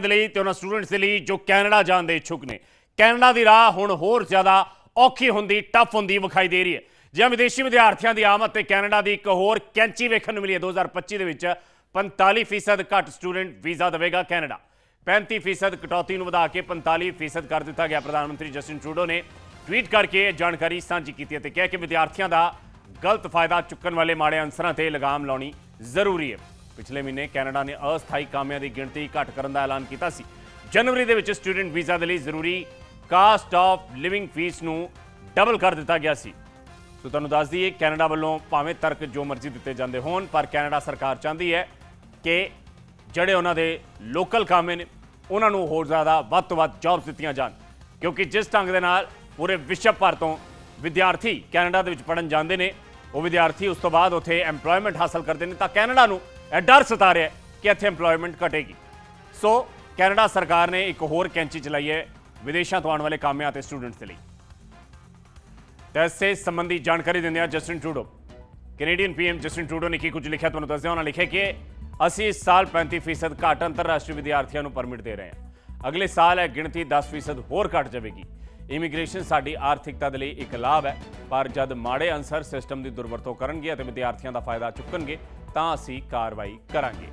ਦੇ ਲਈ ਤੇ ਉਹਨਾਂ ਸਟੂਡੈਂਟਸ ਦੇ ਲਈ ਜੋ ਕੈਨੇਡਾ ਜਾਣ ਦੇ ਇੱਛੁਕ ਨੇ। ਕੈਨੇਡਾ ਦੀ ਰਾਹ ਹੁਣ ਹੋਰ ਜ਼ਿਆਦਾ ਔਖੀ ਹੁੰਦੀ ਟਫ ਹੁੰਦੀ ਵਿਖਾਈ ਦੇ ਰਹੀ ਹੈ। ਜਿਵੇਂ ਵਿਦੇਸ਼ੀ ਵਿਦਿਆਰਥੀਆਂ ਦੀ ਆਮਦ ਤੇ ਕੈਨੇਡਾ ਦੀ ਇੱਕ ਹੋਰ ਕੈਂਚੀ ਵੇਖਣ ਨੂੰ ਮਿਲੀ ਹੈ 2025 ਦੇ ਵਿੱਚ। 45% ਘੱਟ ਸਟੂਡੈਂਟ ਵੀਜ਼ਾ ਦੇਵੇਗਾ ਕੈਨੇਡਾ। 35% ਕਟੌਤੀ ਨੂੰ ਵਧਾ ਕੇ 45% ਕਰ ਦਿੱਤਾ ਗਿਆ ਪ੍ਰਧਾਨ ਮੰਤਰੀ ਜਸਟਿਨ ਟਰੂਡੋ ਨੇ। ਟਵੀਟ ਕਰਕੇ ਇਹ ਜਾਣਕਾਰੀ ਸਾਂਝੀ ਕੀਤੀ ਹੈ ਤੇ ਕਿਹਾ ਕਿ ਵਿਦਿਆਰਥੀਆਂ ਦਾ ਗਲਤ ਫਾਇਦਾ ਚੁੱਕਣ ਵਾਲੇ ਮਾੜੇ ਅਨਸਰਾਂ ਤੇ ਲਗਾਮ ਲਾਉਣੀ ਜ਼ਰੂਰੀ ਹੈ। ਪਿਛਲੇ ਮਹੀਨੇ ਕੈਨੇਡਾ ਨੇ ਅਸਥਾਈ ਕਾਮਿਆਂ ਦੀ ਗਿਣਤੀ ਘੱਟ ਕਰਨ ਦਾ ਐਲਾਨ ਕੀਤਾ ਸੀ। ਜਨਵਰੀ ਦੇ ਵਿੱਚ ਸਟੂਡੈਂਟ ਵੀਜ਼ਾ ਦੇ ਲਈ ਜ਼ਰੂਰੀ ਕਾਸਟ ਆਫ ਲਿਵਿੰਗ ਫੀਸ ਨੂੰ ਡਬਲ ਕਰ ਦਿੱਤਾ ਗਿਆ ਸੀ। ਸੋ ਤੁਹਾਨੂੰ ਦੱਸ ਦਈਏ, ਕੈਨੇਡਾ ਵੱਲੋਂ ਭਾਵੇਂ ਤਰਕ ਜੋ ਮਰਜ਼ੀ ਦਿੱਤੇ ਜਾਂਦੇ ਹੋਣ, ਪਰ ਕੈਨੇਡਾ ਸਰਕਾਰ ਚਾਹੁੰਦੀ ਹੈ ਕਿ ਜਿਹੜੇ ਉਹਨਾਂ ਦੇ ਲੋਕਲ ਕਾਮੇ ਨੇ, ਉਹਨਾਂ ਨੂੰ ਹੋਰ ਜ਼ਿਆਦਾ ਵੱਧ ਤੋਂ ਵੱਧ ਜੌਬਸ ਦਿੱਤੀਆਂ ਜਾਣ। ਕਿਉਂਕਿ ਜਿਸ ਢੰਗ ਦੇ ਨਾਲ ਪੂਰੇ ਵਿਸ਼ਵ ਭਰ ਤੋਂ ਵਿਦਿਆਰਥੀ ਕੈਨੇਡਾ ਦੇ ਵਿੱਚ ਪੜਨ ਜਾਂਦੇ ਨੇ, ਉਹ ਵਿਦਿਆਰਥੀ ਉਸ ਤੋਂ ਬਾਅਦ ਉੱਥੇ ਐਮਪਲੋਇਮੈਂਟ ਹਾਸਲ ਕਰਦੇ ਨੇ, ਤਾਂ ਕੈਨੇਡਾ ਨੂੰ ਇਹ ਡਰ ਸਤਾ ਰਿਹਾ ਕਿ ਇੱਥੇ ਐਮਪਲੋਇਮੈਂਟ ਘਟੇਗੀ। ਸੋ ਕੈਨੇਡਾ ਸਰਕਾਰ ਨੇ ਇੱਕ ਹੋਰ ਕੈਂਚੀ ਚਲਾਈ ਹੈ ਵਿਦੇਸ਼ਾਂ ਤੋਂ ਆਉਣ ਵਾਲੇ ਕਾਮਿਆਂ ਅਤੇ ਸਟੂਡੈਂਟਸ ਦੇ ਲਈ। ਤਾਂ ਇਸੇ ਸੰਬੰਧੀ ਜਾਣਕਾਰੀ ਦਿੰਦੇ ਆ Justin Trudeau. Canadian PM Justin Trudeau ਨੇ ਕੀ ਕੁਝ ਲਿਖਿਆ ਤੁਹਾਨੂੰ ਦੱਸਦੇ ਹਾਂ। ਉਹਨਾਂ ਲਿਖਿਆ ਕਿ ਅਸੀਂ ਇਸ ਸਾਲ 35% ਘੱਟ ਅੰਤਰਰਾਸ਼ਟਰੀ ਵਿਦਿਆਰਥੀਆਂ ਨੂੰ ਪਰਮਿਟ ਦੇ ਰਹੇ ਹਾਂ। ਅਗਲੇ ਸਾਲ ਇਹ ਗਿਣਤੀ 10% ਹੋਰ ਘਟ ਜਾਵੇਗੀ। ਇਮੀਗ੍ਰੇਸ਼ਨ ਸਾਡੀ ਆਰਥਿਕਤਾ ਦੇ ਲਈ ਇੱਕ ਲਾਭ ਹੈ, ਪਰ ਜਦ ਮਾੜੇ ਅਨਸਰ ਸਿਸਟਮ ਦੀ ਦੁਰਵਰਤੋਂ ਕਰਨਗੇ ਅਤੇ ਵਿਦਿਆਰਥੀਆਂ ਦਾ ਫਾਇਦਾ ਚੁੱਕਣਗੇ ਤਾਂ ਅਸੀਂ ਕਾਰਵਾਈ ਕਰਾਂਗੇ।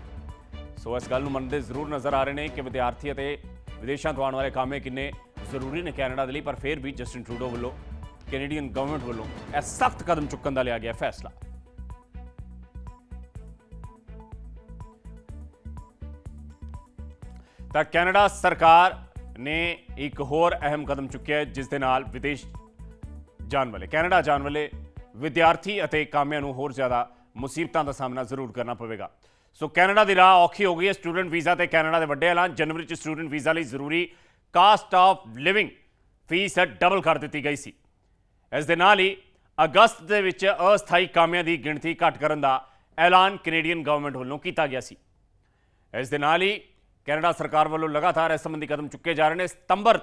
ਸੋ ਇਸ ਗੱਲ ਨੂੰ ਮੰਨਦੇ ਜ਼ਰੂਰ ਨਜ਼ਰ ਆ ਰਹੇ ਨੇ ਕਿ ਵਿਦਿਆਰਥੀ ਅਤੇ ਵਿਦੇਸ਼ਾਂ ਤੋਂ ਆਉਣ ਵਾਲੇ ਕਾਮੇ ਕਿੰਨੇ ਜ਼ਰੂਰੀ ਨੇ ਕੈਨੇਡਾ ਦੇ ਲਈ, ਪਰ ਫਿਰ ਵੀ ਜਸਟਿਨ ਟਰੂਡੋ ਵੱਲੋਂ, ਕੈਨੇਡੀਅਨ ਗਵਰਨਮੈਂਟ ਵੱਲੋਂ ਇਹ ਸਖਤ ਕਦਮ ਚੁੱਕਣ ਦਾ ਲਿਆ ਗਿਆ ਫੈਸਲਾ। ਤਾਂ ਕੈਨੇਡਾ ਸਰਕਾਰ ਨੇ ਇੱਕ ਹੋਰ ਅਹਿਮ ਕਦਮ ਚੁੱਕਿਆ ਜਿਸ ਦੇ ਨਾਲ ਵਿਦੇਸ਼ ਜਾਣ ਵਾਲੇ, ਕੈਨੇਡਾ ਜਾਣ ਵਾਲੇ ਵਿਦਿਆਰਥੀ ਅਤੇ ਕਾਮਿਆਂ ਨੂੰ ਹੋਰ ਜ਼ਿਆਦਾ ਮੁਸੀਬਤਾਂ ਦਾ ਸਾਹਮਣਾ ਜ਼ਰੂਰ ਕਰਨਾ ਪਵੇਗਾ। ਸੋ ਕੈਨੇਡਾ ਦੀ ਰਾਹ ਔਖੀ ਹੋ ਗਈ ਹੈ। ਸਟੂਡੈਂਟ ਵੀਜ਼ਾ ਤੇ ਕੈਨੇਡਾ ਦੇ ਵੱਡੇ ਐਲਾਨ। ਜਨਵਰੀ ਚ ਸਟੂਡੈਂਟ ਵੀਜ਼ਾ ਲਈ ਜ਼ਰੂਰੀ cost of living fee double ਕਰ ਦਿੱਤੀ ਗਈ ਸੀ। ਇਸ ਦੇ ਨਾਲ ਹੀ ਅਗਸਤ ਦੇ ਵਿੱਚ ਅਸਥਾਈ ਕਾਮਿਆਂ ਦੀ ਗਿਣਤੀ ਘੱਟ ਕਰਨ ਦਾ ਐਲਾਨ ਕੈਨੇਡੀਅਨ ਗਵਰਨਮੈਂਟ ਵੱਲੋਂ ਕੀਤਾ ਗਿਆ ਸੀ। ਇਸ ਦੇ ਨਾਲ ਹੀ ਕੈਨੇਡਾ ਸਰਕਾਰ ਵੱਲੋਂ ਲਗਾਤਾਰ ਇਸ ਸੰਬੰਧੀ ਕਦਮ ਚੁੱਕੇ ਜਾ ਰਹੇ ਨੇ। ਸਤੰਬਰ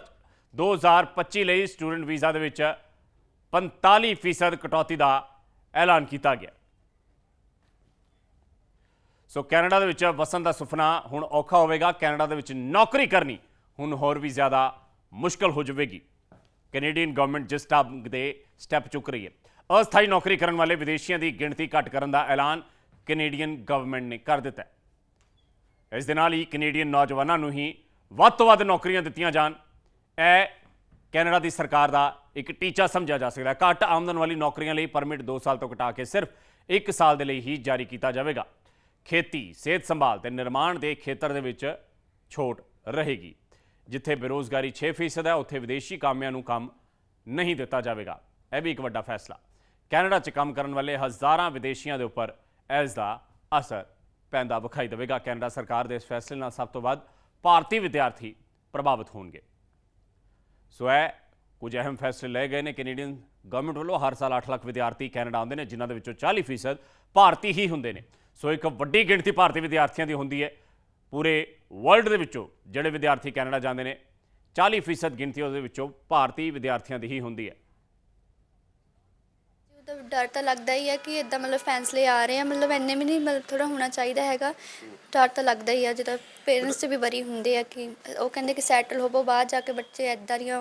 2025 ਲਈ ਸਟੂਡੈਂਟ ਵੀਜ਼ਾ ਦੇ ਵਿੱਚ 45% ਕਟੌਤੀ ਦਾ ਐਲਾਨ ਕੀਤਾ ਗਿਆ। ਸੋ ਕੈਨੇਡਾ ਦੇ ਵਿੱਚ ਵਸਣ ਦਾ ਸੁਪਨਾ ਹੁਣ ਔਖਾ ਹੋਵੇਗਾ। ਕੈਨੇਡਾ ਦੇ ਵਿੱਚ ਨੌਕਰੀ ਕਰਨੀ ਹੁਣ ਹੋਰ ਵੀ ਜ਼ਿਆਦਾ ਮੁਸ਼ਕਲ ਹੋ ਜਾਵੇਗੀ। ਕੈਨੇਡੀਅਨ ਗਵਰਨਮੈਂਟ ਜਿਸ ਢੰਗ ਦੇ ਸਟੈਪ ਚੁੱਕ ਰਹੀ ਹੈ। ਅਸਥਾਈ ਨੌਕਰੀ ਕਰਨ ਵਾਲੇ ਵਿਦੇਸ਼ੀਆਂ ਦੀ ਗਿਣਤੀ ਘੱਟ ਕਰਨ ਦਾ ਐਲਾਨ ਕੈਨੇਡੀਅਨ ਗਵਰਨਮੈਂਟ ਨੇ ਕਰ ਦਿੱਤਾ ਹੈ। ਇਸ ਦੇ ਨਾਲ ਹੀ ਕੈਨੇਡੀਅਨ ਨੌਜਵਾਨਾਂ ਨੂੰ ਹੀ ਵੱਧ ਤੋਂ ਵੱਧ ਨੌਕਰੀਆਂ ਦਿੱਤੀਆਂ ਜਾਣ। ਇਹ ਕੈਨੇਡਾ ਦੀ ਸਰਕਾਰ ਦਾ ਇੱਕ ਟੀਚਾ ਸਮਝਿਆ ਜਾ ਸਕਦਾ ਹੈ। ਘੱਟ ਆਮਦਨ ਵਾਲੀ ਨੌਕਰੀਆਂ ਲਈ ਪਰਮਿਟ 2 ਸਾਲ ਤੋਂ ਘਟਾ ਕੇ ਸਿਰਫ 1 ਸਾਲ ਦੇ ਲਈ ਹੀ ਜਾਰੀ ਕੀਤਾ ਜਾਵੇਗਾ। ਖੇਤੀ, ਸਿਹਤ ਸੰਭਾਲ ਤੇ ਨਿਰਮਾਣ ਦੇ ਖੇਤਰ ਦੇ ਵਿੱਚ ਛੋਟ ਰਹੇਗੀ, ਜਿੱਥੇ ਬੇਰੋਜ਼ਗਾਰੀ 6% ਹੈ, ਉੱਥੇ ਵਿਦੇਸ਼ੀ ਕਾਮਿਆਂ ਨੂੰ ਕੰਮ ਨਹੀਂ ਦਿੱਤਾ ਜਾਵੇਗਾ। ਇਹ ਵੀ ਇੱਕ ਵੱਡਾ ਫੈਸਲਾ। ਕੈਨੇਡਾ 'ਚ ਕੰਮ ਕਰਨ ਵਾਲੇ ਹਜ਼ਾਰਾਂ ਵਿਦੇਸ਼ੀਆਂ ਦੇ ਉੱਪਰ ਇਸ ਦਾ ਅਸਰ ਪੈਂਦਾ ਵਿਖਾਈ ਦੇਵੇਗਾ। ਕੈਨੇਡਾ ਸਰਕਾਰ ਦੇ ਇਸ ਫੈਸਲੇ ਨਾਲ ਸਭ ਤੋਂ ਵੱਧ ਭਾਰਤੀ ਵਿਦਿਆਰਥੀ ਪ੍ਰਭਾਵਿਤ ਹੋਣਗੇ। ਸੋ ਇਹ ਕੁਝ ਅਹਿਮ ਫੈਸਲੇ ਲਏ ਗਏ ਨੇ। ਕੈਨੇਡੀਅਨ ਗਵਰਨਮੈਂਟ ਵੱਲੋਂ ਹਰ ਸਾਲ 8 ਲੱਖ ਵਿਦਿਆਰਥੀ ਕੈਨੇਡਾ ਆਉਂਦੇ ਨੇ, ਜਿਨ੍ਹਾਂ ਦੇ ਵਿੱਚੋਂ 40% ਭਾਰਤੀ ਹੀ ਹੁੰਦੇ ਨੇ। ਸੋ ਇੱਕ ਵੱਡੀ ਗਿਣਤੀ ਭਾਰਤੀ ਵਿਦਿਆਰਥੀਆਂ ਦੀ ਹੁੰਦੀ ਹੈ। ਪੂਰੇ ਵਰਲਡ ਦੇ ਵਿੱਚੋਂ ਜਿਹੜੇ ਵਿਦਿਆਰਥੀ ਕੈਨੇਡਾ ਜਾਂਦੇ ਨੇ 40% ਗਿਣਤੀ ਉਹਦੇ ਵਿੱਚੋਂ ਭਾਰਤੀ ਵਿਦਿਆਰਥੀਆਂ ਦੀ ਹੀ ਹੁੰਦੀ ਹੈ। ਉਹਦਾ ਡਰ ਤਾਂ ਲੱਗਦਾ ਹੀ ਹੈ ਕਿ ਇਦਾਂ ਮਤਲਬ ਫੈਸਲੇ ਆ ਰਹੇ ਆ, ਮਤਲਬ ਇੰਨੇ ਵੀ ਨਹੀਂ ਮਤਲਬ ਥੋੜਾ ਹੋਣਾ ਚਾਹੀਦਾ ਹੈਗਾ। ਡਰ ਤਾਂ ਲੱਗਦਾ ਹੀ ਆ ਜਿਹਦਾ ਪੇਰੈਂਟਸ ਵੀ ਵਰੀ ਹੁੰਦੇ ਆ ਕਿ ਉਹ ਕਹਿੰਦੇ ਕਿ ਸੈਟਲ ਹੋਵੋ, ਬਾਅਦ ਜਾ ਕੇ ਬੱਚੇ ਇਦਾਂ ਦੀਆਂ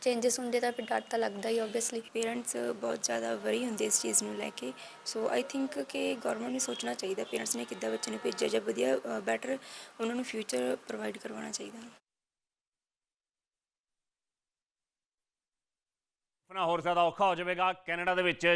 ਚੇਂਜਸ ਹੁੰਦੇ ਤਾਂ ਫਿਰ ਡਰ ਤਾਂ ਲੱਗਦਾ ਹੀ ਆਬਵੀਅਸਲੀ ਪੇਰੈਂਟਸ ਬਹੁਤ ਜ਼ਿਆਦਾ ਵਰੀ ਹੁੰਦੇ ਇਸ ਚੀਜ਼ ਨੂੰ ਲੈ ਕੇ। ਸੋ ਆਈ ਥਿੰਕ ਕਿ ਗਵਰਨਮੈਂਟ ਨੂੰ ਸੋਚਣਾ ਚਾਹੀਦਾ ਪੇਰੈਂਟਸ ਨੇ ਕਿੱਦਾਂ ਬੱਚੇ ਨੂੰ ਭੇਜਿਆ, ਜਾਂ ਵਧੀਆ ਬੈਟਰ ਉਹਨਾਂ ਨੂੰ ਫਿਊਚਰ ਪ੍ਰੋਵਾਈਡ ਕਰਵਾਉਣਾ ਚਾਹੀਦਾ। ਸੁਪਨਾ ਹੋਰ ਜ਼ਿਆਦਾ ਔਖਾ ਹੋ ਜਾਵੇਗਾ ਕੈਨੇਡਾ ਦੇ ਵਿੱਚ।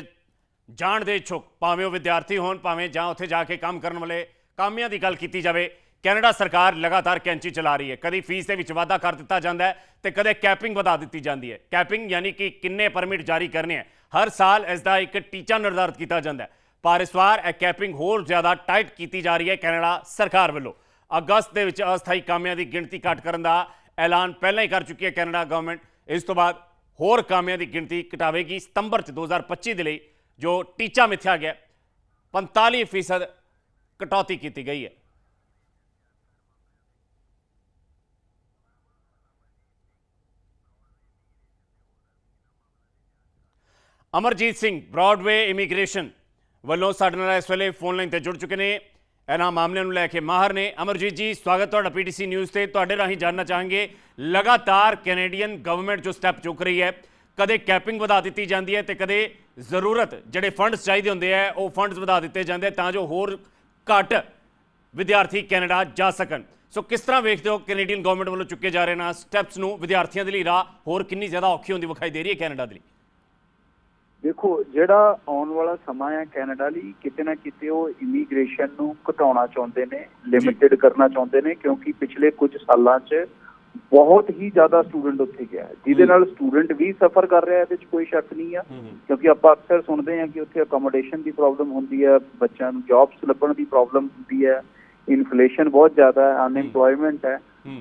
ਜਾਣ ਦੇ ਇੱਛੁਕ ਭਾਵੇਂ ਉਹ ਵਿਦਿਆਰਥੀ ਹੋਣ, ਭਾਵੇਂ ਜਾਂ ਉੱਥੇ ਜਾ ਕੇ ਕੰਮ ਕਰਨ ਵਾਲੇ ਕਾਮਿਆਂ ਦੀ ਗੱਲ ਕੀਤੀ ਜਾਵੇ, ਕੈਨੇਡਾ ਸਰਕਾਰ ਲਗਾਤਾਰ ਕੈਂਚੀ ਚਲਾ ਰਹੀ ਹੈ। ਕਦੀ ਫੀਸ ਦੇ ਵਿੱਚ ਵਾਧਾ ਕਰ ਦਿੱਤਾ ਜਾਂਦਾ ਹੈ ਤੇ ਕਦੇ ਕੈਪਿੰਗ ਵਧਾ ਦਿੱਤੀ ਜਾਂਦੀ ਹੈ। ਕੈਪਿੰਗ ਯਾਨੀ ਕਿ ਕਿੰਨੇ ਪਰਮਿਟ ਜਾਰੀ ਕਰਨੇ ਹੈ। ਹਰ ਸਾਲ ਇਸ ਦਾ ਇੱਕ ਟੀਚਾ ਨਿਰਧਾਰਤ ਕੀਤਾ ਜਾਂਦਾ ਹੈ। ਪਰ ਇਸ ਵਾਰ ਇਹ ਕੈਪਿੰਗ ਹੋਰ ਜ਼ਿਆਦਾ ਟਾਈਟ ਕੀਤੀ ਜਾ ਰਹੀ ਹੈ ਕੈਨੇਡਾ ਸਰਕਾਰ ਵੱਲੋਂ। ਅਗਸਤ ਦੇ ਵਿੱਚ ਅਸਥਾਈ ਕਾਮਿਆਂ ਦੀ ਗਿਣਤੀ ਘੱਟ ਕਰਨ ਦਾ ਐਲਾਨ ਪਹਿਲਾਂ ਹੀ ਕਰ ਚੁੱਕੀ ਹੈ ਕੈਨੇਡਾ ਗਵਰਨਮੈਂਟ। ਇਸ ਤੋਂ ਬਾਅਦ ਹੋਰ ਕਾਮਿਆਂ ਦੀ ਗਿਣਤੀ ਘਟਾਵੇਗੀ ਸਤੰਬਰ ਚ 2025 ਦੇ ਲਈ ਜੋ ਟੀਚਾ ਮਿਥਿਆ ਗਿਆ 45% ਕਟੌਤੀ ਕੀਤੀ ਗਈ ਹੈ ਅਮਰਜੀਤ ਸਿੰਘ ਬ੍ਰੌਡਵੇ ਇਮੀਗ੍ਰੇਸ਼ਨ ਵੱਲੋਂ ਸਾਡੇ ਨਾਲ ਇਸ ਵੇਲੇ ਫੋਨ ਲਾਈਨ ਤੇ ਜੁੜ ਚੁੱਕੇ ਨੇ ਇਹਨਾਂ ਮਾਮਲਿਆਂ ਨੂੰ ਲੈ ਕੇ ਮਾਹਰ ਨੇ। ਅਮਰਜੀਤ ਜੀ, ਸਵਾਗਤ ਤੁਹਾਡਾ ਪੀਟੀਸੀ ਨਿਊਜ਼ ਤੇ। ਤੁਹਾਡੇ ਰਾਹੀਂ ਜਾਨਣਾ ਚਾਹਾਂਗੇ, ਲਗਾਤਾਰ ਕੈਨੇਡੀਅਨ ਗਵਰਨਮੈਂਟ ਜੋ ਸਟੈਪ ਚੁੱਕ ਰਹੀ ਹੈ, ਕਦੇ ਕੈਪਿੰਗ ਵਧਾ ਦਿੱਤੀ ਜਾਂਦੀ ਹੈ ਤੇ ਕਦੇ ਜ਼ਰੂਰਤ ਜਿਹੜੇ ਫੰਡਸ ਚਾਹੀਦੇ ਹੁੰਦੇ ਆ, ਉਹ ਫੰਡਸ ਵਧਾ ਦਿੱਤੇ ਜਾਂਦੇ ਤਾਂ ਜੋ ਹੋਰ ਘੱਟ ਵਿਦਿਆਰਥੀ ਕੈਨੇਡਾ ਜਾ ਸਕਣ। ਸੋ ਕਿਸ ਤਰ੍ਹਾਂ ਵੇਖਦੇ ਹੋ ਕੈਨੇਡੀਅਨ ਗਵਰਨਮੈਂਟ ਵੱਲੋਂ ਚੁੱਕੇ ਜਾ ਰਹੇ ਨਾ ਸਟੈਪਸ ਨੂੰ? ਵਿਦਿਆਰਥੀਆਂ ਦੇ ਲਈ ਰਾਹ ਹੋਰ ਕਿੰਨੀ ਜ਼ਿਆਦਾ ਔਖੀ ਹੁੰਦੀ ਵਿਖਾਈ ਦੇ ਰਹੀ ਹੈ ਕੈਨੇਡਾ ਦੇ ਲਈ? ਦੇਖੋ ਜਿਹੜਾ ਆਉਣ ਵਾਲਾ ਸਮਾਂ ਹੈ ਕੈਨੇਡਾ ਲਈ ਕਿਤੇ ਨਾ ਕਿਤੇ ਉਹ ਇਮੀਗ੍ਰੇਸ਼ਨ ਨੂੰ ਘਟਾਉਣਾ ਚਾਹੁੰਦੇ ਨੇ ਲਿਮਿਟਿਡ ਕਰਨਾ ਚਾਹੁੰਦੇ ਨੇ ਕਿਉਂਕਿ ਪਿਛਲੇ ਕੁਝ ਸਾਲਾਂ 'ਚ ਬਹੁਤ ਹੀ ਜ਼ਿਆਦਾ ਸਟੂਡੈਂਟ ਉੱਥੇ ਗਿਆ ਹੈ, ਜਿਹਦੇ ਨਾਲ ਸਟੂਡੈਂਟ ਵੀ ਸਫਰ ਕਰ ਰਿਹਾ ਹੈ ਇਹਦੇ 'ਚ ਕੋਈ ਸ਼ੱਕ ਨਹੀਂ ਆ। ਕਿਉਂਕਿ ਆਪਾਂ ਅਕਸਰ ਸੁਣਦੇ ਹਾਂ ਕਿ ਉੱਥੇ ਅਕੋਮੋਡੇਸ਼ਨ ਦੀ ਪ੍ਰੋਬਲਮ ਹੁੰਦੀ ਹੈ ਬੱਚਿਆਂ ਨੂੰ ਜੌਬਸ ਲੱਭਣ ਦੀ ਪ੍ਰੋਬਲਮ ਹੁੰਦੀ ਹੈ ਇਨਫਲੇਸ਼ਨ ਬਹੁਤ ਜ਼ਿਆਦਾ ਹੈ ਅਨਐਮਪਲੋਇਮੈਂਟ ਹੈ।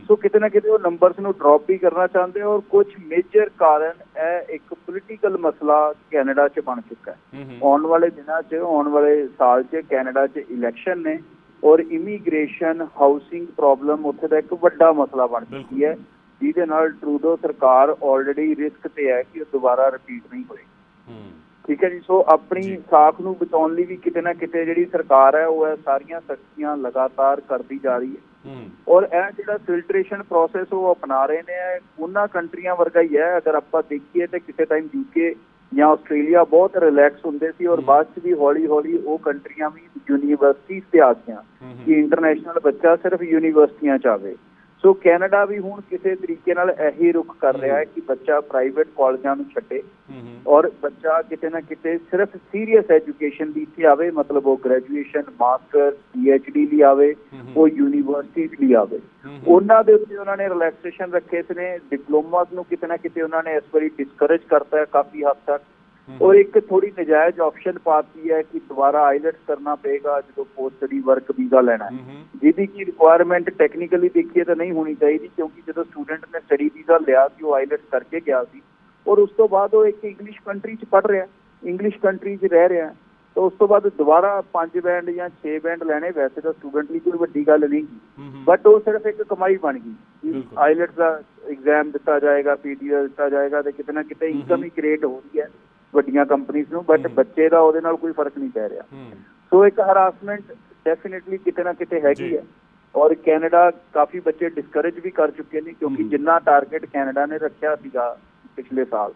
ਸੋ ਕਿਤੇ ਨਾ ਕਿਤੇ ਉਹ ਨੰਬਰਸ ਨੂੰ ਡ੍ਰੌਪ ਵੀ ਕਰਨਾ ਚਾਹੁੰਦੇ ਔਰ ਕੁਝ ਮੇਜਰ ਕਾਰਨ ਇਹ ਇੱਕ ਪੋਲੀਟੀਕਲ ਮਸਲਾ ਕੈਨੇਡਾ 'ਚ ਬਣ ਚੁੱਕਾ ਹੈ। ਆਉਣ ਵਾਲੇ ਦਿਨਾਂ 'ਚ ਆਉਣ ਵਾਲੇ ਸਾਲ 'ਚ ਕੈਨੇਡਾ 'ਚ ਇਲੈਕਸ਼ਨ ਨੇ ਔਰ ਇਮੀਗ੍ਰੇਸ਼ਨ ਹਾਊਸਿੰਗ ਪ੍ਰੋਬਲਮ ਉੱਥੇ ਦਾ ਇੱਕ ਵੱਡਾ ਮਸਲਾ ਬਣ ਚੁੱਕੀ ਹੈ ਜਿਹਦੇ ਨਾਲ ਟਰੂਡੋ ਸਰਕਾਰ ਆਲਰੇਡੀ ਰਿਸਕ ਤੇ ਹੈ ਕਿ ਉਹ ਦੁਬਾਰਾ ਰਿਪੀਟ ਨਹੀਂ ਹੋਏ ਠੀਕ ਹੈ ਜੀ ਸੋ ਆਪਣੀ ਸਾਖ ਨੂੰ ਬਚਾਉਣ ਲਈ ਵੀ ਕਿਤੇ ਨਾ ਕਿਤੇ ਜਿਹੜੀ ਸਰਕਾਰ ਹੈ ਉਹ ਇਹ ਸਾਰੀਆਂ ਸਖਤੀਆਂ ਲਗਾਤਾਰ ਕਰਦੀ ਜਾ ਰਹੀ ਹੈ। ਔਰ ਇਹ ਜਿਹੜਾ ਫਿਲਟਰੇਸ਼ਨ ਪ੍ਰੋਸੈਸ ਉਹ ਅਪਣਾ ਰਹੇ ਨੇ ਉਹਨਾਂ ਕੰਟਰੀਆਂ ਵਰਗਾ ਹੀ ਹੈ। ਅਗਰ ਆਪਾਂ ਦੇਖੀਏ ਤੇ ਕਿਸੇ ਟਾਈਮ ਯੂਕੇ ਜਾਂ ਆਸਟ੍ਰੇਲੀਆ ਬਹੁਤ ਰਿਲੈਕਸ ਹੁੰਦੇ ਸੀ ਔਰ ਬਾਅਦ ਚ ਵੀ ਹੌਲੀ ਹੌਲੀ ਉਹ ਕੰਟਰੀਆਂ ਵੀ ਯੂਨੀਵਰਸਿਟੀਜ਼ ਤੇ ਆ ਗਈਆਂ ਕਿ ਇੰਟਰਨੈਸ਼ਨਲ ਬੱਚਾ ਸਿਰਫ ਯੂਨੀਵਰਸਿਟੀਆਂ ਚ ਆਵੇ। ਸੋ ਕੈਨੇਡਾ ਵੀ ਹੁਣ ਕਿਸੇ ਤਰੀਕੇ ਨਾਲ ਇਹੀ ਰੁਖ ਕਰ ਰਿਹਾ ਹੈ ਕਿ ਬੱਚਾ ਪ੍ਰਾਈਵੇਟ ਕਾਲਜਾਂ ਨੂੰ ਛੱਡੇ ਔਰ ਬੱਚਾ ਕਿਤੇ ਨਾ ਕਿਤੇ ਸਿਰਫ ਸੀਰੀਅਸ ਐਜੂਕੇਸ਼ਨ ਦੀ ਇੱਥੇ ਆਵੇ ਮਤਲਬ ਉਹ ਗ੍ਰੈਜੂਏਸ਼ਨ ਮਾਸਟਰ ਪੀਐਚਡੀ ਲਈ ਆਵੇ ਉਹ ਯੂਨੀਵਰਸਿਟੀ ਲਈ ਆਵੇ। ਉਹਨਾਂ ਦੇ ਉੱਤੇ ਉਹਨਾਂ ਨੇ ਰਿਲੈਕਸੇਸ਼ਨ ਰੱਖੇ ਨੇ ਡਿਪਲੋਮਾਸ ਨੂੰ ਕਿਤੇ ਨਾ ਕਿਤੇ ਉਹਨਾਂ ਨੇ ਇਸ ਵਾਰੀ ਡਿਸਕਰੇਜ ਕਰਤਾ ਹੈ ਕਾਫੀ ਹੱਦ ਤੱਕ। ਔਰ ਇੱਕ ਥੋੜੀ ਨਜਾਇਜ਼ ਆਪਸ਼ਨ ਪਾਤੀ ਹੈ ਕਿ ਦੁਬਾਰਾ ਆਈਲੈਟਸ ਕਰਨਾ ਪਏਗਾ ਜਦੋਂ ਪੋਸਟ ਸਟੱਡੀ ਵਰਕ ਵੀਜ਼ਾ ਲੈਣਾ ਹੈ। ਜਿਹਦੀ ਕੀ ਰਿਕੁਆਇਰਮੈਂਟ ਟੈਕਨੀਕਲੀ ਦੇਖੀਏ ਤਾਂ ਨਹੀਂ ਹੋਣੀ ਚਾਹੀਦੀ ਕਿਉਂਕਿ ਜਦੋਂ ਸਟੂਡੈਂਟ ਨੇ ਸਟੱਡੀ ਵੀਜ਼ਾ ਲਿਆ ਸੀ ਉਹ ਆਈਲੈਟਸ ਕਰਕੇ ਗਿਆ ਸੀ ਔਰ ਉਸ ਤੋਂ ਬਾਅਦ ਉਹ ਇੱਕ ਇੰਗਲਿਸ਼ ਕੰਟਰੀ 'ਚ ਪੜ ਰਿਹਾ ਇੰਗਲਿਸ਼ ਕੰਟਰੀ 'ਚ ਰਹਿ ਰਿਹਾ ਤਾਂ ਉਸ ਤੋਂ ਬਾਅਦ ਦੁਬਾਰਾ 5 ਬੈਂਡ ਜਾਂ 6 ਬੈਂਡ ਲੈਣੇ ਵੈਸੇ ਤਾਂ ਸਟੂਡੈਂਟ ਲਈ ਕੋਈ ਵੱਡੀ ਗੱਲ ਨਹੀਂ ਬਟ ਉਹ ਸਿਰਫ ਇੱਕ ਕਮਾਈ ਬਣ ਗਈ ਆਈਲੈਟਸ ਦਾ ਐਗਜ਼ਾਮ ਦਿੱਤਾ ਜਾਏਗਾ ਪੀਟੀ ਦਾ ਦਿੱਤਾ ਜਾਏਗਾ ਤੇ ਕਿਤੇ ਨਾ ਕਿਤੇ ਇਨਕਮ ਹੀ ਕ੍ਰੀਏਟ ਹੋ ਰਹੀ ਹੈ। ਵੱਡੀਆਂ ਕੰਪਨੀਆਂ ਨੂੰ ਬਟ ਬੱਚੇ ਦਾ ਉਹਦੇ ਨਾਲ ਕੋਈ ਫ਼ਰਕ ਨਹੀਂ ਪੈ ਰਿਹਾ। ਸੋ ਇੱਕ ਹਰਾਸਮੈਂਟ ਡੈਫੀਨਿਟਲੀ ਕਿਤੇ ਨਾ ਕਿਤੇ ਹੈਗੀ ਹੈ। ਔਰ ਕੈਨੇਡਾ ਕਾਫੀ ਬੱਚੇ ਡਿਸਕਰੇਜ ਵੀ ਕਰ ਚੁੱਕੇ ਨੇ ਕਿਉਂਕਿ ਜਿੰਨਾ ਟਾਰਗੇਟ ਕੈਨੇਡਾ ਨੇ ਰੱਖਿਆ ਸੀਗਾ ਪਿਛਲੇ ਸਾਲ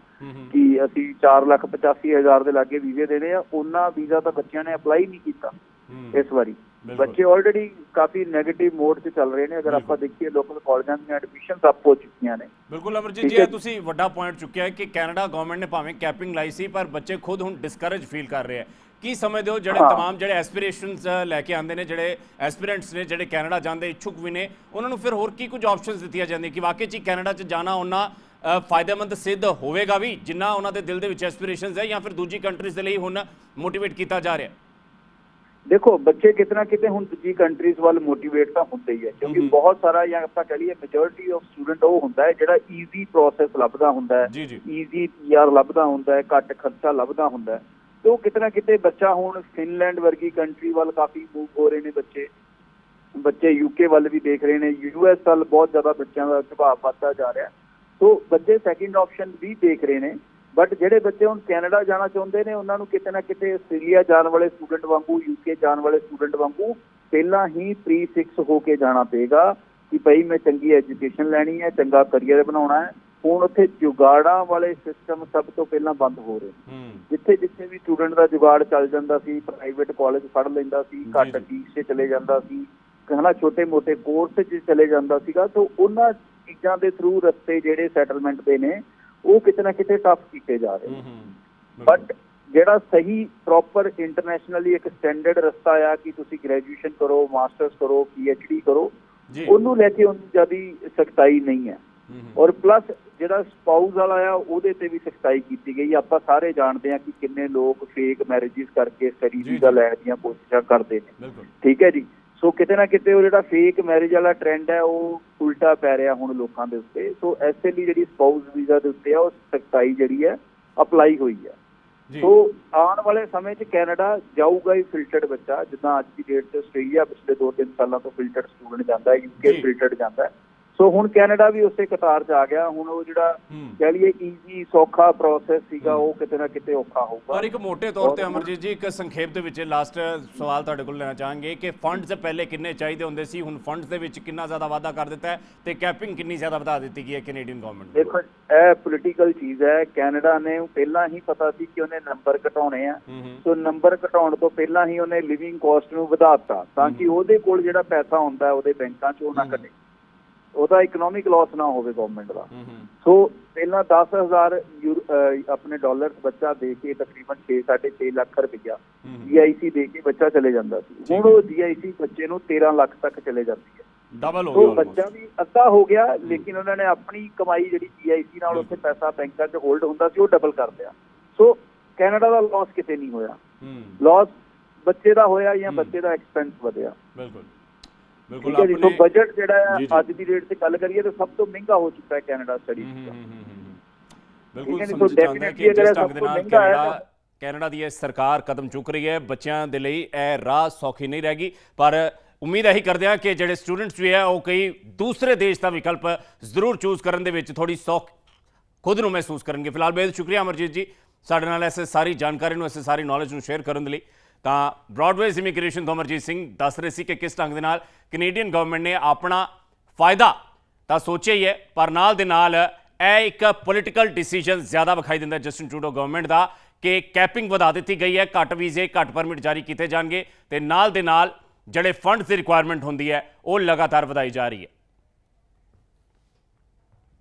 ਕਿ ਅਸੀਂ 485000 ਦੇ ਲਾਗੇ ਵੀਜ਼ੇ ਦੇਣੇ ਆ ਉਹਨਾਂ ਵੀਜ਼ਾ ਤਾਂ ਬੱਚਿਆਂ ਨੇ ਅਪਲਾਈ ਨਹੀਂ ਕੀਤਾ ਇਸ ਵਾਰੀ। ਬੱਚੇ ਆਲਰੇਡੀ ਕਾਫੀ 네ਗੇਟਿਵ ਮੋਡ 'ਚ ਚੱਲ ਰਹੇ ਨੇ। ਅਗਰ ਆਪਾਂ ਦੇਖੀਏ ਲੋਕਲ ਕਾਲਜਾਂ ਦੀਆਂ ਐਡਮਿਸ਼ਨਸ ਅਪ ਹੋ ਚੁੱਕੀਆਂ ਨੇ। ਬਿਲਕੁਲ ਅਮਰਜੀਤ ਜੀ ਤੁਸੀਂ ਵੱਡਾ ਪੁਆਇੰਟ ਚੁੱਕਿਆ ਹੈ ਕਿ ਕੈਨੇਡਾ ਗਵਰਨਮੈਂਟ ਨੇ ਭਾਵੇਂ ਕੈਪਿੰਗ ਲਾਈ ਸੀ ਪਰ ਬੱਚੇ ਖੁਦ ਹੁਣ ਡਿਸਕਰੇਜ ਫੀਲ ਕਰ ਰਹੇ ਆ ਕੀ ਸਮਝਦੇ ਹੋ ਜਿਹੜੇ तमाम ਜਿਹੜੇ ਐਸਪੀਰੇਸ਼ਨਸ ਲੈ ਕੇ ਆਉਂਦੇ ਨੇ ਜਿਹੜੇ ਐਸਪੀਰੈਂਟਸ ਨੇ ਜਿਹੜੇ ਕੈਨੇਡਾ ਜਾਂਦੇ ਇੱਛੁਕ ਵੀ ਨੇ ਉਹਨਾਂ ਨੂੰ ਫਿਰ ਹੋਰ ਕੀ ਕੁਝ ਆਪਸ਼ਨਸ ਦਿੱਤੀਆਂ ਜਾਂਦੀਆਂ ਕਿ ਵਾਕਈ ਚ ਕੈਨੇਡਾ ਚ ਜਾਣਾ ਉਹਨਾਂ ਫਾਇਦੇਮੰਦ ਸਿੱਧ ਹੋਵੇਗਾ ਵੀ ਜਿੰਨਾ ਉਹਨਾਂ ਦੇ ਦਿਲ ਦੇ ਵਿੱਚ ਐਸਪੀਰੇਸ਼ਨਸ ਹੈ ਜਾਂ ਫਿਰ ਦੂਜੀ ਕੰਟਰੀਜ਼ ਦੇ ਲਈ ਹੁਣ ਮੋਟੀਵੇਟ ਕੀਤਾ ਜਾ ਰਿਹਾ ਦੇਖੋ ਬੱਚੇ ਕਿਤਨਾ ਕਿਤੇ ਹੁਣ ਦੂਜੀ ਕੰਟਰੀਜ਼ ਵੱਲ ਮੋਟੀਵੇਟ ਤਾਂ ਹੁੰਦੇ ਹੀ ਹੈ ਕਿਉਂਕਿ। ਬਹੁਤ ਸਾਰਾ ਜਾਂ ਆਪਾਂ ਕਹ ਲਈਏ ਮੈਜੋਰਿਟੀ ਆਫ ਸਟੂਡੈਂਟ ਉਹ ਹੁੰਦਾ ਹੈ ਜਿਹੜਾ ਈਜ਼ੀ ਪ੍ਰੋਸੈਸ ਲੱਭਦਾ ਹੁੰਦਾ ਹੈ। ਈਜ਼ੀ ਪੀਆਰ ਲੱਭਦਾ ਹੁੰਦਾ ਹੈ ਘੱਟ ਖਰਚਾ ਲੱਭਦਾ ਹੁੰਦਾ ਹੈ। ਤੇ ਉਹ ਕਿਤਨਾ ਕਿਤੇ ਬੱਚਾ ਹੁਣ ਫਿਨਲੈਂਡ ਵਰਗੀ ਕੰਟਰੀ ਵੱਲ ਕਾਫੀ ਮੂਵ ਹੋ ਰਹੇ ਨੇ ਬੱਚੇ। ਬੱਚੇ ਯੂਕੇ ਵੱਲ ਵੀ ਦੇਖ ਰਹੇ ਨੇ ਯੂਐਸ ਵੱਲ ਬਹੁਤ ਜ਼ਿਆਦਾ ਬੱਚਿਆਂ ਦਾ ਝੁਕਾਅ ਵੱਧਦਾ ਜਾ ਰਿਹਾ ਸੋ ਬੱਚੇ ਸੈਕਿੰਡ ਆਪਸ਼ਨ ਵੀ ਦੇਖ ਰਹੇ ਨੇ। ਬਟ ਜਿਹੜੇ ਬੱਚੇ ਹੁਣ ਕੈਨੇਡਾ ਜਾਣਾ ਚਾਹੁੰਦੇ ਨੇ ਉਹਨਾਂ ਨੂੰ ਕਿਤੇ ਨਾ ਕਿਤੇ ਆਸਟ੍ਰੇਲੀਆ ਜਾਣ ਵਾਲੇ ਸਟੂਡੈਂਟ ਵਾਂਗੂ ਯੂਕੇ ਜਾਣ ਵਾਲੇ ਸਟੂਡੈਂਟ ਵਾਂਗੂ ਪਹਿਲਾਂ ਹੀ ਪ੍ਰੀ ਫਿਕਸ ਹੋ ਕੇ ਜਾਣਾ ਪਏਗਾ ਕਿ ਭਈ ਮੈਂ ਚੰਗੀ ਐਜੂਕੇਸ਼ਨ ਲੈਣੀ ਹੈ ਚੰਗਾ ਕਰੀਅਰ ਬਣਾਉਣਾ ਹੈ। ਹੁਣ ਉੱਥੇ ਜੁਗਾੜਾਂ ਵਾਲੇ ਸਿਸਟਮ ਸਭ ਤੋਂ ਪਹਿਲਾਂ ਬੰਦ ਹੋ ਰਹੇ ਜਿੱਥੇ ਜਿੱਥੇ ਵੀ ਸਟੂਡੈਂਟ ਦਾ ਜੁਗਾੜ ਚੱਲ ਜਾਂਦਾ ਸੀ ਪ੍ਰਾਈਵੇਟ ਕਾਲਜ ਪੜ੍ਹ ਲੈਂਦਾ ਸੀ ਘੱਟ। ਫੀਸ 'ਤੇ ਚਲੇ ਜਾਂਦਾ ਸੀ ਹਨਾ ਛੋਟੇ-ਮੋਟੇ ਕੋਰਸ 'ਚ ਚਲੇ ਜਾਂਦਾ ਸੀਗਾ। ਤਾਂ ਉਹਨਾਂ ਚੀਜ਼ਾਂ ਦੇ ਥਰੂ ਰਸਤੇ ਜਿਹੜੇ ਸੈਟਲਮੈਂਟ ਦੇ ਨੇ ਉਹ ਕਿਤੇ ਨਾ ਕਿਤੇ ਟਫ ਕੀਤੇ ਜਾ ਰਹੇ ਨੇ। ਬਟ ਜਿਹੜਾ ਸਹੀ ਪ੍ਰੋਪਰ ਇੰਟਰਨੈਸ਼ਨਲੀ ਇੱਕ ਸਟੈਂਡਰਡ ਰਸਤਾ ਆ ਕਿ ਤੁਸੀਂ ਗ੍ਰੈਜੂਏਸ਼ਨ ਕਰੋ ਮਾਸਟਰਸ ਕਰੋ ਪੀਐਚਡੀ ਕਰੋ ਜੀ। ਉਹਨੂੰ ਲੈ ਕੇ ਉਹਨੂੰ ਜਿਆਦੀ ਸਖਤਾਈ ਨਹੀਂ ਹੈ। ਔਰ ਪਲੱਸ ਜਿਹੜਾ ਸਪਾਊਸ ਵਾਲਾ ਆ ਉਹਦੇ ਤੇ ਵੀ ਸਖਤਾਈ ਕੀਤੀ ਗਈ। ਆਪਾਂ ਸਾਰੇ ਜਾਣਦੇ ਆ ਕਿ ਕਿੰਨੇ ਲੋਕ ਫੇਕ ਮੈਰਿਜਸ ਕਰਕੇ ਸਟੱਡੀ ਵੀਜ਼ਾ। ਲੈਣ ਦੀਆਂ ਕੋਸ਼ਿਸ਼ਾਂ ਕਰਦੇ ਨੇ। ਠੀਕ ਹੈ ਜੀ? ਸੋ ਕਿਤੇ ਨਾ ਕਿਤੇ ਉਹ ਜਿਹੜਾ ਫੇਕ ਮੈਰਿਜ ਵਾਲਾ ਟ੍ਰੈਂਡ ਹੈ ਉਹ ਉਲਟਾ ਪੈ ਰਿਹਾ ਹੁਣ ਲੋਕਾਂ ਦੇ ਉੱਤੇ। ਸੋ ਐਸੇ ਲਈ ਜਿਹੜੀ ਸਪਾਊਸ ਵੀਜ਼ਾ ਦੇ ਉੱਤੇ ਆ ਉਹ ਸਖਤਾਈ ਜਿਹੜੀ ਹੈ ਅਪਲਾਈ ਹੋਈ ਹੈ। ਸੋ ਆਉਣ ਵਾਲੇ ਸਮੇਂ 'ਚ ਕੈਨੇਡਾ ਜਾਊਗਾ ਹੀ ਫਿਲਟਰਡ ਬੱਚਾ ਜਿੱਦਾਂ ਅੱਜ ਦੀ ਡੇਟ 'ਤੇ ਆਸਟ੍ਰੇਲੀਆ ਪਿਛਲੇ 2-3 ਸਾਲਾਂ ਤੋਂ ਫਿਲਟਰਡ ਸਟੂਡੈਂਟ ਜਾਂਦਾ ਹੈ ਯੂਕੇ। ਫਿਲਟਰਡ ਜਾਂਦਾ। ਹੈ ਸੋ ਹੁਣ ਕੈਨੇਡਾ ਵੀ ਉਸੇ ਕਤਾਰ 'ਚ ਆ ਗਿਆ। ਹੁਣ ਉਹ ਜਿਹੜਾ। ਕਹਿ ਲਈਏ ਈਜ਼ੀ ਸੌਖਾ ਪ੍ਰੋਸੈਸ ਸੀਗਾ ਉਹ ਕਿਤੇ ਨਾ ਕਿਤੇ ਔਖਾ ਹੋਊਗਾ। ਪਰ ਇੱਕ ਮੋٹے ਤੌਰ ਤੇ ਅਮਰਜੀਤ ਜੀ ਇੱਕ ਸੰਖੇਪ ਦੇ ਵਿੱਚ ਲਾਸਟ ਸਵਾਲ ਤੁਹਾਡੇ ਕੋਲ ਲੈਣਾ ਚਾਹਾਂਗੇ ਕਿ ਫੰਡਸ ਪਹਿਲੇ ਕਿੰਨੇ ਚਾਹੀਦੇ ਹੁੰਦੇ ਸੀ? ਹੁਣ ਫੰਡਸ ਦੇ ਵਿੱਚ ਕਿੰਨਾ ਜ਼ਿਆਦਾ ਵਾਧਾ ਕਰ ਦਿੱਤਾ ਹੈ ਤੇ ਕੈਪਿੰਗ ਕਿੰਨੀ ਜ਼ਿਆਦਾ ਵਧਾ ਦਿੱਤੀ ਗਈ ਹੈ ਕੈਨੇਡੀਅਨ ਗਵਰਨਮੈਂਟ ਦੇਖੋ ਇਹ ਪੋਲੀਟੀਕਲ ਚੀਜ਼ ਹੈ। ਕੈਨੇਡਾ ਨੇ ਪਹਿਲਾਂ ਹੀ ਪਤਾ ਸੀ ਕਿ ਉਹਨੇ ਨੰਬਰ ਘਟਾਉਣੇ ਆ। ਸੋ ਨੰਬਰ ਘਟਾਉਣ ਤੋਂ ਪਹਿਲਾਂ ਹੀ ਉਹਨੇ ਲਿਵਿੰਗ ਕਾਸਟ ਨੂੰ ਵਧਾਤਾ ਤਾਂ ਕਿ ਉਹਦੇ ਕੋਲ ਜਿਹੜਾ ਪੈਸਾ ਹੁੰਦਾ ਉਹਦੇ ਬੈਂਕਾਂ 'ਚ ਉਹ ਨਾ ਘਟੇ ਉਹਦਾ ਇਕਨੋਮਿਕ ਲਾਸ ਨਾ ਹੋਵੇ ਗਵਰਨਮੈਂਟ ਦਾ। ਸੋ ਪਹਿਲਾਂ 10000 ਯੂਰੋ- ਅਹ ਆਪਣੇ ਡਾਲਰ ਬੱਚਾ ਦੇ ਕੇ ਤਕਰੀਬਨ 6 6.5 ਲੱਖ ਰੁਪਈਆ ਹੂੰ। ਜੀਆਈਸੀ ਦੇ ਕੇ ਬੱਚਾ ਚਲੇ ਜਾਂਦਾ ਸੀ। ਹੁਣ ਉਹ ਜੀਆਈਸੀ ਬੱਚੇ ਨੂੰ 13 ਲੱਖ ਤੱਕ ਚਲੇ ਜਾਂਦੀ ਹੈ। ਡਬਲ ਹੋ ਗਿਆ ਬੱਚਾ ਵੀ ਅੱਧਾ ਹੋ ਗਿਆ ਲੇਕਿਨ ਉਹਨਾਂ ਨੇ ਆਪਣੀ ਕਮਾਈ ਜਿਹੜੀ ਜੀਆਈਸੀ ਨਾਲ ਉੱਥੇ ਪੈਸਾ ਬੈਂਕਾਂ 'ਚ ਹੋਲਡ ਹੁੰਦਾ ਸੀ ਉਹ ਡਬਲ ਕਰ ਦਿਆ ਸੋ ਕੈਨੇਡਾ ਦਾ ਲਾਸ ਕਿਤੇ ਨਹੀਂ ਹੋਇਆ। ਲਾਸ ਬੱਚੇ ਦਾ ਹੋਇਆ ਜਾਂ। ਬੱਚੇ ਦਾ ਐਕਸਪੈਂਸ ਵਧਿਆ। ਬਿਲਕੁਲ। ਬਿਲਕੁਲ ਆਪਣੇ ਬਜਟ ਜਿਹੜਾ ਹੈ। ਅੱਜ ਦੀ ਡੇਟ ਤੇ ਗੱਲ ਕਰੀਏ ਤਾਂ ਸਭ ਤੋਂ ਮਹਿੰਗਾ ਹੋ ਚੁੱਕਾ ਹੈ ਕੈਨੇਡਾ ਸਟੱਡੀ ਹੂੰ, ਹੂੰ, ਹੂੰ, ਹੂੰ, ਹੂੰ। ਠੀਕ ਬਿਲਕੁਲ ਸਮਝ ਹਾਂ ਕਿ ਜਿਸ ਢੰਗ ਦੇ ਨਾਲ ਕੈਨੇਡਾ ਕੈਨੇਡਾ ਦੀ ਇਹ ਸਰਕਾਰ ਕਦਮ ਚੁੱਕ ਰਹੀ ਹੈ ਬੱਚਿਆਂ ਦੇ ਲਈ ਇਹ ਰਾਹ ਸੌਖੀ ਨਹੀਂ ਰਹੇਗੀ ਪਰ ਉਮੀਦ ਇਹੀ ਕਰਦੇ ਹਾਂ ਕਿ ਜਿਹੜੇ ਸਟੂਡੈਂਟਸ ਵੀ ਹੈ ਉਹ ਕਈ ਦੂਸਰੇ ਦੇਸ਼ ਦਾ ਵਿਕਲਪ ਜ਼ਰੂਰ ਚੂਜ਼ ਕਰਨ ਦੇ ਵਿੱਚ ਥੋੜੀ ਸੌਖ ਖੁਦ ਨੂੰ ਮਹਿਸੂਸ ਕਰਨਗੇ ਫਿਲਹਾਲ ਬੇਹਦ ਸ਼ੁਕਰੀਆ ਅਮਰਜੀਤ ਜੀ ਸਾਡੇ ਨਾਲ ਐਸੇ ਸਾਰੀ ਜਾਣਕਾਰੀ ਨੂੰ ਐਸੇ ਸਾਰੀ ਨੌਲੇਜ ਨੂੰ ਸ਼ੇਅਰ ਕਰਨ ਦੇ ਲਈ ਤਾਂ ਬ੍ਰੌਡਵੇਜ਼ ਇਮੀਗ੍ਰੇਸ਼ਨ ਤੋਂ ਅਮਰਜੀਤ ਸਿੰਘ ਦੱਸ ਰਹੇ ਸੀ ਕਿ ਕਿਸ ਢੰਗ ਦੇ ਨਾਲ ਕੈਨੇਡੀਅਨ ਗਵਰਨਮੈਂਟ ਨੇ ਆਪਣਾ ਫਾਇਦਾ ਤਾਂ ਸੋਚਿਆ ਹੀ ਹੈ, ਪਰ ਨਾਲ ਦੇ ਨਾਲ ਇਹ ਇੱਕ ਪੋਲੀਟੀਕਲ ਡਿਸੀਜਨ ਜ਼ਿਆਦਾ ਵਿਖਾਈ ਦਿੰਦਾ ਜਸਟਿਨ ਟਰੂਡੋ ਗਵਰਨਮੈਂਟ ਦਾ ਕਿ ਕੈਪਿੰਗ ਵਧਾ ਦਿੱਤੀ ਗਈ ਹੈ, ਘੱਟ ਵੀਜ਼ੇ, ਘੱਟ ਪਰਮਿਟ ਜਾਰੀ ਕੀਤੇ ਜਾਣਗੇ ਤੇ ਨਾਲ ਦੇ ਨਾਲ ਜਿਹੜੇ ਫੰਡਸ ਦੀ ਰਿਕੁਆਇਰਮੈਂਟ ਹੁੰਦੀ ਹੈ, ਉਹ ਲਗਾਤਾਰ ਵਧਾਈ ਜਾ ਰਹੀ ਹੈ।